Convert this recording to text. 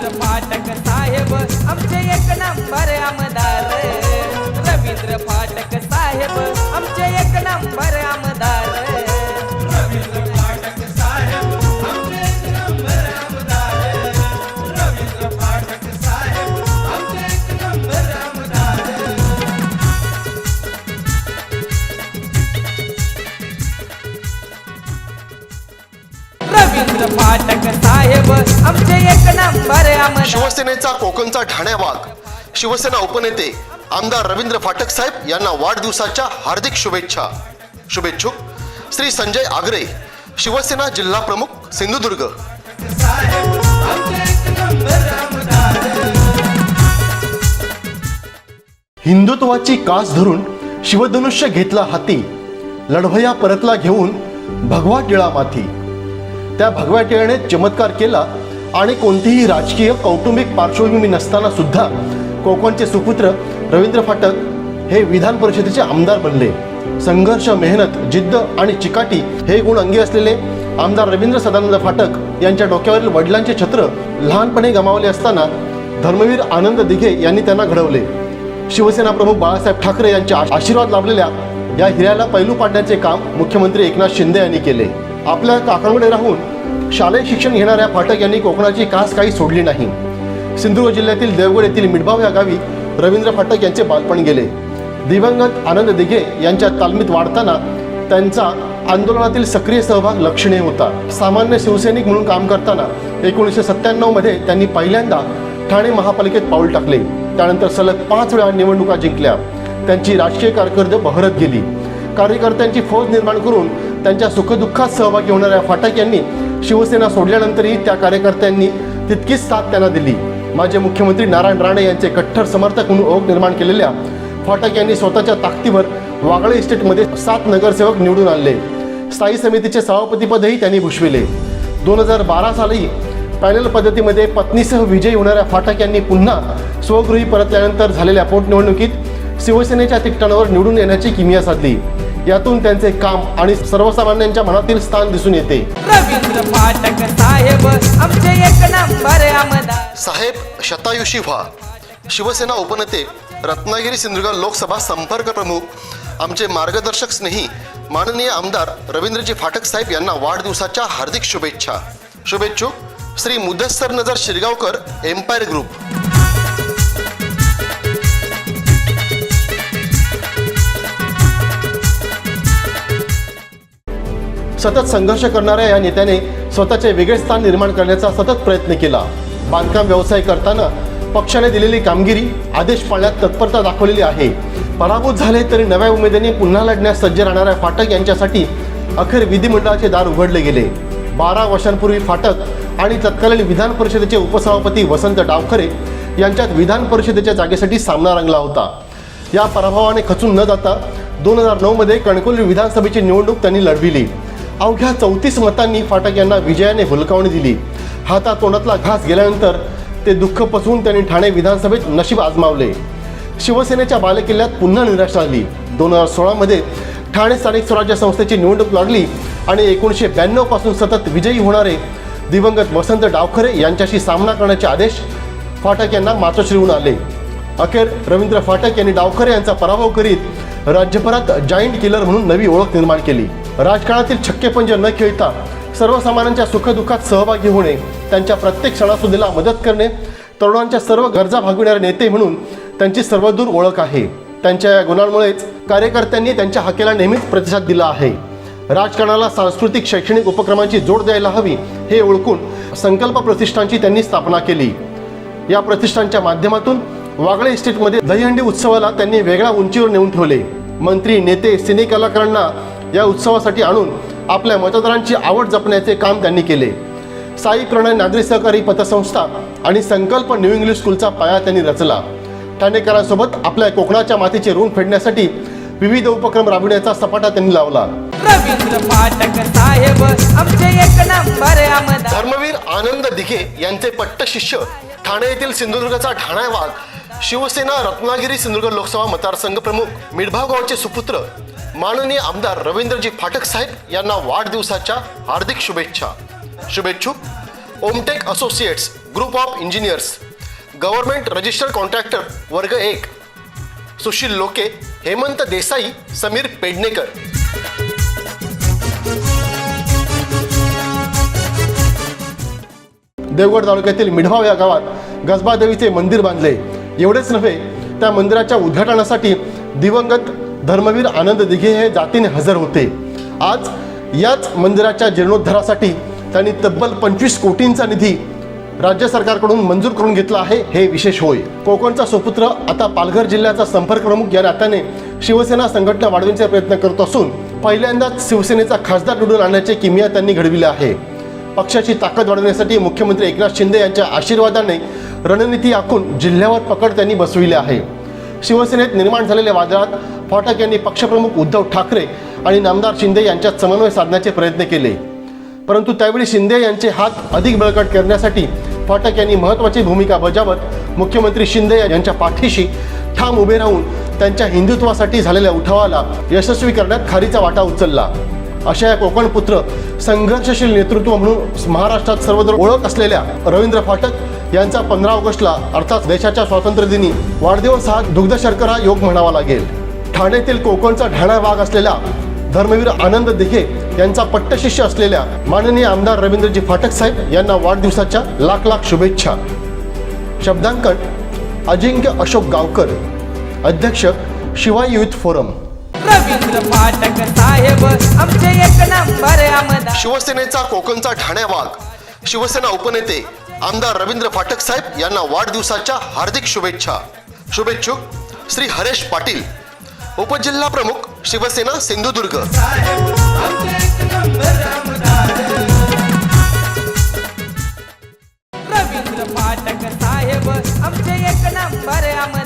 रवींद्र फाटक साहेब आमचे एक नंबर आमदार. रवींद्र फाटक साहेब आमचे फाटक साहेब आमचे एक नंबर शिवसेनेचा कोकणचा ठाण्या वाघ शिवसेना उपनेते आमदार रवींद्र फाटक साहेब यांना वाढदिवसाच्या हार्दिक शुभेच्छा. शुभेच्छुक श्री संजय आगरे शिवसेना जिल्हा प्रमुख सिंधुदुर्ग. हिंदुत्वाची कास धरून शिवधनुष्य घेतला हाती. लढवया परतला घेऊन भगवा टिळा माथी त्या भगव्या टिळाने चमत्कार केला आणि कोणतीही राजकीय कौटुंबिक पार्श्वभूमी नसताना सुद्धा कोकणचे सुपुत्र रवींद्र फाटक हे विधान परिषदेचे आमदार बनले. संघर्ष मेहनत जिद्द आणि चिकाटी हे गुण अंगी असलेले आमदार रवींद्र सदानंद फाटक यांच्या डोक्यावरील वडिलांचे छत्र लहानपणे गमावले असताना धर्मवीर आनंद दिघे यांनी त्यांना घडवले. शिवसेना प्रमुख बाळासाहेब ठाकरे यांच्या आशीर्वाद लाभलेल्या या हिऱ्याला पैलू पाडण्याचे काम मुख्यमंत्री एकनाथ शिंदे यांनी केले. आपल्या काकांकडे राहून शालेय शिक्षण घेणाऱ्या फाटक यांनी कोकणाची कास काही सोडली नाही. सिंधुदुर्ग जिल्ह्यातील देवगड येथील मिठभाव या गावी रवींद्र फाटक यांचे बालपण गेले. दिवंगत आनंद दिघे यांच्या तालमीत वाढताना त्यांचा आंदोलनातील सक्रिय सहभाग लक्षणीय होता. सामान्य शिवसैनिक म्हणून काम करताना एकोणीसशे सत्त्याण्णवमध्ये त्यांनी पहिल्यांदा ठाणे महापालिकेत पाऊल टाकले. त्यानंतर सलग पाच वेळा निवडणुका जिंकल्या. त्यांची राजकीय कारकीर्द बहरत गेली. कार्यकर्त्यांची फौज निर्माण करून त्यांच्या सुखदुःखात सहभागी होणाऱ्या फाटक यांनी शिवसेना सोडल्यानंतरही त्या कार्यकर्त्यांनी तितकीच साथ त्यांना दिली. माजी मुख्यमंत्री नारायण राणे यांचे कट्टर समर्थक म्हणून ओघ निर्माण केलेल्या फाटक यांनी स्वतःच्या ताकदीवर वागळे इस्टेटमध्ये सात नगरसेवक निवडून आणले. स्थायी समितीचे सभापतीपदही त्यांनी भूषविले. दोन हजार बारा साली पॅनल पद्धतीमध्ये पत्नीसह विजयी होणाऱ्या फाटक यांनी पुन्हा स्वगृही परतल्यानंतर झालेल्या पोटनिवडणुकीत शिवसेनेच्या तिकटांवर निवडून येण्याची किमिया साधली. यातून त्यांचे काम आणि सर्वसामान्यांच्या मनातील स्थान दिसून येते. रवींद्र फाटक साहेब आमचे एक नंबर आमदार साहेब शतायुषी व्हा. शिवसेना उपनेते रत्नागिरी सिंधुदुर्ग लोकसभा संपर्क प्रमुख आमचे मार्गदर्शक स्नेही माननीय आमदार रवींद्रजी फाटक साहेब यांना वाढदिवसाच्या हार्दिक शुभेच्छा. शुभेच्छुक श्री मुदस्सर नजर शिरगावकर एम्पायर ग्रुप सतत संघर्ष करणाऱ्या या नेत्याने स्वतःचे वेगळे स्थान निर्माण करण्याचा सतत प्रयत्न केला. बांधकाम व्यवसाय करताना पक्षाने दिलेली कामगिरी आदेश पाळण्यात तत्परता दाखवलेली आहे. पराभूत झाले तरी नव्या उमेदीने पुन्हा लढण्यास सज्ज राहणाऱ्या फाटक यांच्यासाठी अखेर विधिमंडळाचे दार उघडले गेले. बारा वर्षांपूर्वी फाटक आणि तत्कालीन विधान परिषदेचे उपसभापती वसंत डावखरे यांच्यात विधान परिषदेच्या जागेसाठी सामना रंगला होता. या पराभवाने खचून न जाता दोन हजार नऊमध्ये कणकोली विधानसभेची निवडणूक त्यांनी लढविली. अवघ्या चौतीस मतांनी फाटक यांना विजयाने हुलकावणी दिली. हातातोंडातला घास गेल्यानंतर ते दुःख पसवून त्यांनी ठाणे विधानसभेत नशीब आजमावले. शिवसेनेच्या बालेकिल्ल्यात पुन्हा निराशा आली दोन हजार सोळामध्ये ठाणे स्थानिक स्वराज्य संस्थेची निवडणूक लागली आणि एकोणीसशे ब्याण्णवपासून सतत विजयी होणारे दिवंगत वसंत डावखरे यांच्याशी सामना करण्याचे आदेश फाटक यांना मातोश्रीहून आले. अखेर रवींद्र फाटक यांनी डावखरे यांचा पराभव करीत राज्यभरात जाईंट किलर म्हणून नवी ओळख निर्माण केली. राजकारणातील छक्केपंज न खेळता सर्वसामान्यांच्या सुखदुःखात सहभागी होणे त्यांच्या प्रत्येक सणासुदीला मदत करणे तरुणांच्या सर्व गरजा भागविणारे नेते म्हणून त्यांची सर्वदूर ओळख आहे. त्यांच्या या गुणांमुळेच कार्यकर्त्यांनी त्यांच्या हाकेला नेहमीच प्रतिसाद दिला आहे. राजकारणाला सांस्कृतिक शैक्षणिक उपक्रमांची जोड द्यायला हवी हे ओळखून संकल्प प्रतिष्ठानची त्यांनी स्थापना केली. या प्रतिष्ठानच्या माध्यमातून वागळे इस्टेटमध्ये दहीहंडी उत्सवाला त्यांनी वेगळ्या उंचीवर नेऊन ठेवले. मंत्री नेते सिने कलाकारांना या उत्सवासाठी आणून आपल्या मतदारांची आवड जपण्याचे काम त्यांनी केले. साई प्रणय नागरी सहकारी पतसंस्था आणि संकल्प न्यू इंग्लिश स्कूलचा पाया त्यांनी रचला. ठाणेकरांसोबत आपल्या कोकणाच्या मातीचे ऋण फेडण्यासाठी विविध उपक्रम राबविण्याचा सपाटा त्यांनी लावला. धर्मवीर आनंद दिघे यांचे पट्ट शिष्य ठाणे येथील सिंधुदुर्गचा ठाणा वाघ शिवसेना रत्नागिरी सिंधुदुर्ग लोकसभा मतदारसंघ प्रमुख मिठभाव गावचे सुपुत्र माननीय आमदार रवींद्रजी फाटक साहेब यांना वाढदिवसाच्या हार्दिक शुभेच्छा. शुभेच्छुक Omtech associates group of engineers government registered contractor वर्ग एक सुशील लोके हेमंत देसाई समीर पेडणेकर. देवगड तालुक्यातील मिढवाव या गावात गजबादेवीचे मंदिर बांधले. एवढेच नव्हे त्या मंदिराच्या उद्घाटनासाठी दिवंगत धर्मवीर आनंद दिघे हे जातीने हजर होते. आज याच मंदिराच्या जीर्णोद्धारासाठी त्यांनी तब्बल पंचवीस कोटींचा निधी राज्य सरकारकडून मंजूर करून घेतला आहे हे विशेष होय. कोकणचा सुपुत्र आता पालघर जिल्ह्याचा संपर्क प्रमुख या नात्याने शिवसेना संघटना वाढविण्याचा प्रयत्न करत असून पहिल्यांदाच शिवसेनेचा खासदार निवडून आणण्याचे किमिया त्यांनी घडविले आहे. पक्षाची ताकद वाढवण्यासाठी मुख्यमंत्री एकनाथ शिंदे यांच्या आशीर्वादाने रणनीती आखून जिल्ह्यावर पकड त्यांनी बसविली आहे. शिवसेनेत निर्माण झालेल्या वादळात फाटक यांनी पक्षप्रमुख उद्धव ठाकरे आणि नामदार शिंदे यांच्यात समन्वय साधण्याचे प्रयत्न केले. परंतु त्यावेळी शिंदे यांचे हात अधिक बळकट करण्यासाठी फाटक यांनी महत्त्वाची भूमिका बजावत मुख्यमंत्री शिंदे यांच्या पाठीशी ठाम उभे राहून त्यांच्या हिंदुत्वासाठी झालेल्या उठावाला यशस्वी करण्यात खारीचा वाटा उचलला. अशा या कोकणपुत्र संघर्षशील नेतृत्व म्हणून महाराष्ट्रात सर्वत्र ओळख असलेल्या रवींद्र फाटक यांचा पंधरा ऑगस्टला अर्थात देशाच्या स्वातंत्र्यदिनी वाढदिवस हा दुग्ध शर्करा योग म्हणावा लागेल. ठाण्यातील कोकणचा ढाणा भाग असलेल्या धर्मवीर आनंद दिघे यांचा पट्टशिष्य असलेल्या माननीय आमदार रवींद्रजी फाटक साहेब यांना वाढदिवसाच्या लाख लाख शुभेच्छा. शब्दांकन अजिंक्य अशोक गावकर अध्यक्ष शिवाय युथ फोरम. रवींद्र फाटक साहेब आमचे एक नंबर आमदार. शिवसेनेचा कोकणचा ठाण्या वाघ शिवसेना उपनेते आमदार रवींद्र फाटक साहेब यांना वाढदिवसाच्या हार्दिक शुभेच्छा. शुभेच्छुक श्री हरेश पाटील उपजिल्हा प्रमुख शिवसेना सिंधुदुर्ग. रवींद्र फाटक साहेब आमचे एक नंबर आमदार.